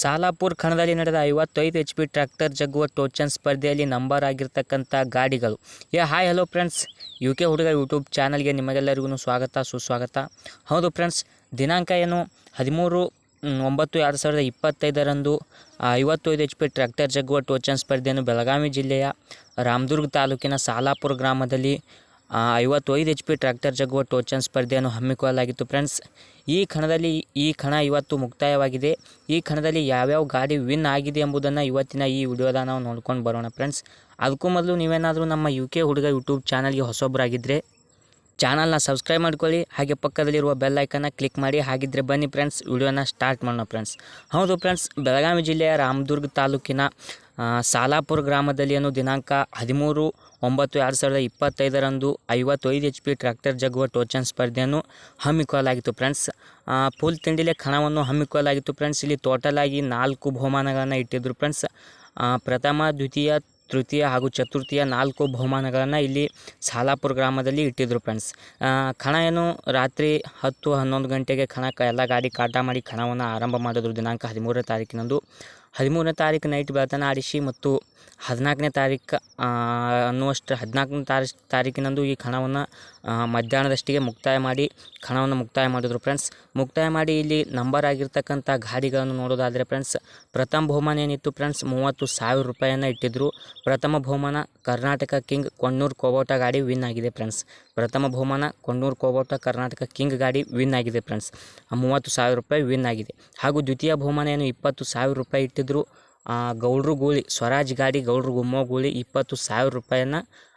ಸಾಲಾಪುರ್ ಖಂಡದಲ್ಲಿ ನಡೆದ ಐವತ್ತೈದು ಎಚ್ ಪಿ ಟ್ರ್ಯಾಕ್ಟರ್ ಜಗ್ಗುವ ಟೋಚನ್ ಸ್ಪರ್ಧೆಯಲ್ಲಿ ನಂಬರ್ ಆಗಿರ್ತಕ್ಕಂಥ ಗಾಡಿಗಳು. ಏ hi, hello friends. U K ಹುಡುಗ ಯೂಟ್ಯೂಬ್ ಚಾನಲ್ಗೆ ನಿಮಗೆಲ್ಲರಿಗೂ ಸ್ವಾಗತ, ಸುಸ್ವಾಗತ. ಹೌದು ಫ್ರೆಂಡ್ಸ್, ದಿನಾಂಕ ಏನು? ಹದಿಮೂರು ಒಂಬತ್ತು ಎರಡು ಸಾವಿರದ ಇಪ್ಪತ್ತೈದರಂದು ಐವತ್ತೈದು ಎಚ್ ಪಿ ಟ್ರ್ಯಾಕ್ಟರ್ ಜಗ್ಗುವ ಟೋಚನ್ ಸ್ಪರ್ಧೆಯನ್ನು ಬೆಳಗಾವಿ ಜಿಲ್ಲೆಯ ರಾಮದುರ್ಗ ತಾಲೂಕಿನ ಸಾಲಾಪುರ ಗ್ರಾಮದಲ್ಲಿ ಐವತ್ತೈದು ಎಚ್ ಪಿ ಟ್ರ್ಯಾಕ್ಟರ್ ಜಗುವ ಟೋಚನ್ ಸ್ಪರ್ಧೆಯನ್ನು ಹಮ್ಮಿಕೊಳ್ಳಲಾಗಿತ್ತು. ಫ್ರೆಂಡ್ಸ್ ಈ ಕಣದಲ್ಲಿ ಈ ಕಣ ಇವತ್ತು ಮುಕ್ತಾಯವಾಗಿದೆ. ಈ ಕಣದಲ್ಲಿ ಯಾವ್ಯಾವ ಗಾಡಿ ವಿನ್ ಆಗಿದೆ ಎಂಬುದನ್ನು ಇವತ್ತಿನ ಈ ವಿಡಿಯೋದ ನಾವು ನೋಡ್ಕೊಂಡು ಬರೋಣ. ಫ್ರೆಂಡ್ಸ್ ಅದಕ್ಕೂ ಮೊದಲು ನೀವೇನಾದರೂ ನಮ್ಮ ಯು ಕೆ ಹುಡುಗ ಯೂಟ್ಯೂಬ್ ಚಾನಲ್ಗೆ ಹೊಸೊಬ್ಬರಾಗಿದ್ದರೆ ಚಾನಲ್ನ ಸಬ್ಸ್ಕ್ರೈಬ್ ಮಾಡ್ಕೊಳ್ಳಿ. ಹಾಗೆ ಪಕ್ಕದಲ್ಲಿರುವ ಬೆಲ್ ಐಕನ್ನ ಕ್ಲಿಕ್ ಮಾಡಿ. ಹಾಗಿದ್ರೆ ಬನ್ನಿ ಫ್ರೆಂಡ್ಸ್ ವಿಡಿಯೋನ ಸ್ಟಾರ್ಟ್ ಮಾಡೋಣ ಫ್ರೆಂಡ್ಸ್ ಹೌದು ಫ್ರೆಂಡ್ಸ್ ಬೆಳಗಾವಿ ಜಿಲ್ಲೆಯ ರಾಮದುರ್ಗ ತಾಲೂಕಿನ ಸಾಲಾಪುರ ಗ್ರಾಮದಲ್ಲಿ ಅನ್ನೋ ದಿನಾಂಕ ಹದಿಮೂರು, ಒಂಬತ್ತು, ಎರಡು ಸಾವಿರದ ಇಪ್ಪತ್ತೈದರಂದು ಐವತ್ತೈದು ಎಚ್ ಪಿ ಟ್ರ್ಯಾಕ್ಟರ್ ಜಗ್ಗುವ ಟೋಚನ್ ಸ್ಪರ್ಧೆಯನ್ನು ಹಮ್ಮಿಕೊಳ್ಳಲಾಗಿತ್ತು ಫ್ರೆಂಡ್ಸ್. ಫುಲ್ ತಿಂಡಿಲೆ ಕಣವನ್ನು ಹಮ್ಮಿಕೊಳ್ಳಲಾಗಿತ್ತು ಫ್ರೆಂಡ್ಸ್. ಇಲ್ಲಿ ಟೋಟಲ್ ಆಗಿ ನಾಲ್ಕು ಬಹುಮಾನಗಳನ್ನು ಇಟ್ಟಿದ್ದರು ಫ್ರೆಂಡ್ಸ್. ಪ್ರಥಮ, ದ್ವಿತೀಯ, ತೃತೀಯ ಹಾಗೂ ಚತುರ್ಥಿಯ ನಾಲ್ಕು ಬಹುಮಾನಗಳನ್ನು ಇಲ್ಲಿ ಸಾಲಾಪುರ ಗ್ರಾಮದಲ್ಲಿ ಇಟ್ಟಿದ್ದರು ಫ್ರೆಂಡ್ಸ್. ಕಣ ಏನು ರಾತ್ರಿ ಹತ್ತು ಹನ್ನೊಂದು ಗಂಟೆಗೆ ಕಣ ಎಲ್ಲ ಗಾಡಿ ಕಾಟ ಮಾಡಿ ಕಣವನ್ನು ಆರಂಭ ಮಾಡಿದ್ರು ದಿನಾಂಕ ಹದಿಮೂರನೇ ತಾರೀಕಿನಂದು. ಹದಿಮೂರನೇ ತಾರೀಕು ನೈಟ್ ಬೆಳತನ ಆಡಿಸಿ ಮತ್ತು ಹದಿನಾಲ್ಕನೇ ತಾರೀಕು ಅನ್ನುವಷ್ಟು ಹದಿನಾಲ್ಕನೇ ತಾರೀಕು ತಾರೀಕಿನಂದು ಈ ಕಣವನ್ನು ಮಧ್ಯಾಹ್ನದಷ್ಟಿಗೆ ಮುಕ್ತಾಯ ಮಾಡಿ, ಕಣವನ್ನು ಮುಕ್ತಾಯ ಮಾಡಿದರು ಫ್ರೆಂಡ್ಸ್ ಮುಕ್ತಾಯ ಮಾಡಿ ಇಲ್ಲಿ ನಂಬರ್ ಆಗಿರ್ತಕ್ಕಂಥ ಗಾಡಿಗಳನ್ನು ನೋಡೋದಾದರೆ ಫ್ರೆಂಡ್ಸ್ ಪ್ರಥಮ ಬಹುಮಾನ ಏನಿತ್ತು ಫ್ರೆಂಡ್ಸ್ ಮೂವತ್ತು ಸಾವಿರ ರೂಪಾಯಿಯನ್ನು ಇಟ್ಟಿದ್ದರು ಪ್ರಥಮ ಬಹುಮಾನ ಕರ್ನಾಟಕ ಕಿಂಗ್ ಕೊಣ್ಣೂರು ಕೋಬೋಟ ಗಾಡಿ ವಿನ್ ಆಗಿದೆ ಫ್ರೆಂಡ್ಸ್ ಪ್ರಥಮ ಬಹುಮಾನ ಕೊಣ್ಣೂರು ಕೋಬೋಟ ಕರ್ನಾಟಕ ಕಿಂಗ್ ಗಾಡಿ ವಿನ್ ಆಗಿದೆ ಫ್ರೆಂಡ್ಸ್ ಮೂವತ್ತು ಸಾವಿರ ರೂಪಾಯಿ ವಿನ್ ಆಗಿದೆ. ಹಾಗೂ ದ್ವಿತೀಯ ಬಹುಮಾನ ಏನು? ಇಪ್ಪತ್ತು ಸಾವಿರ ರೂಪಾಯಿ ಇಟ್ಟಿದ್ದರು ಆ, ಗೌಡ್ರು ಗೂಳಿ ಸ್ವರಾಜ್ ಗಾಡಿ ಗೌಡ್ರು ಗುಮ್ಮೋ ಗೂಳಿ ಇಪ್ಪತ್ತು ಸಾವಿರ ರೂಪಾಯಿನ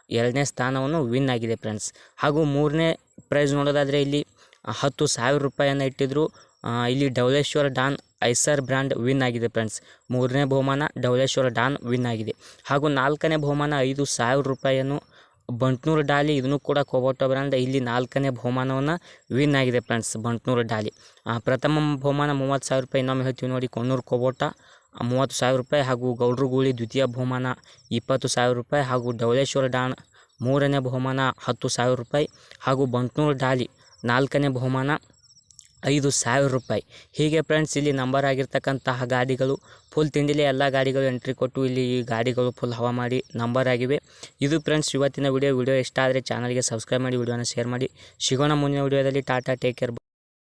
ಎರಡನೇ ಸ್ಥಾನವನ್ನು ವಿನ್ ಆಗಿದೆ ಫ್ರೆಂಡ್ಸ್ ಹಾಗೂ ಮೂರನೇ ಪ್ರೈಸ್ ನೋಡೋದಾದರೆ ಇಲ್ಲಿ ಹತ್ತು ಸಾವಿರ ರೂಪಾಯಿಯನ್ನು ಇಟ್ಟಿದ್ದರು ಇಲ್ಲಿ Dauleshwar don Eicher brand win ಆಗಿದೆ ಫ್ರೆಂಡ್ಸ್ ಮೂರನೇ ಬಹುಮಾನ ಡೌಲೇಶ್ವರ ಡಾನ್ ವಿನ್ ಆಗಿದೆ. ಹಾಗೂ ನಾಲ್ಕನೇ ಬಹುಮಾನ ಐದು ಸಾವಿರ ರೂಪಾಯಿಯನ್ನು ಬಂಟ್ನೂರು ಡಾಲಿ ಇದನ್ನು ಕೂಡ ಕೋಬೋಟೋ ಬ್ರ್ಯಾಂಡ್ ಇಲ್ಲಿ ನಾಲ್ಕನೇ ಬಹುಮಾನವನ್ನು ವಿನ್ ಆಗಿದೆ ಫ್ರೆಂಡ್ಸ್ ಬಂಟ್ನೂರು ಡಾಲಿ. ಪ್ರಥಮ ಬಹುಮಾನ ಮೂವತ್ತು ಸಾವಿರ ರೂಪಾಯಿ ಇನ್ನೊಮ್ಮೆ ಹೇಳ್ತೀವಿ ನೋಡಿ ಕೊಣ್ಣೂರು ಕೋಬೋಟ ಮೂವತ್ತು ಸಾವಿರ ರೂಪಾಯಿ ಹಾಗೂ ಗೌಡ್ರ ಗೂಳಿ ದ್ವಿತೀಯ ಬಹುಮಾನ ಇಪ್ಪತ್ತು ಸಾವಿರ ರೂಪಾಯಿ ಹಾಗೂ ಡವಳೇಶ್ವರ ಡಾಣ್ ಮೂರನೇ ಬಹುಮಾನ ಹತ್ತು ಸಾವಿರ ರೂಪಾಯಿ ಹಾಗೂ ಬಂಟ್ನೂರು ಡಾಲಿ ನಾಲ್ಕನೇ ಬಹುಮಾನ ಐದು ಸಾವಿರ ರೂಪಾಯಿ. ಹೀಗೆ ಫ್ರೆಂಡ್ಸ್ ಇಲ್ಲಿ ನಂಬರ್ ಆಗಿರ್ತಕ್ಕಂತಹ ಗಾಡಿಗಳು ಫುಲ್ ತಿಂಡಿಲಿ ಎಲ್ಲ ಗಾಡಿಗಳು ಎಂಟ್ರಿ ಕೊಟ್ಟು ಇಲ್ಲಿ ಈ ಗಾಡಿಗಳು ಫುಲ್ ಹವಾ ಮಾಡಿ ನಂಬರ್ ಆಗಿವೆ. ಇದು ಫ್ರೆಂಡ್ಸ್ ಇವತ್ತಿನ ವಿಡಿಯೋ ವಿಡಿಯೋ ಇಷ್ಟ ಆದರೆ ಚಾನಲ್ಗೆ ಸಬ್ಸ್ಕ್ರೈಬ್ ಮಾಡಿ ವಿಡಿಯೋನ ಶೇರ್ ಮಾಡಿ. ಸಿಗೋಣ ಮುಂದಿನ ವಿಡಿಯೋದಲ್ಲಿ ಟಾಟಾ ಟೇಕ್ ಕೇರ್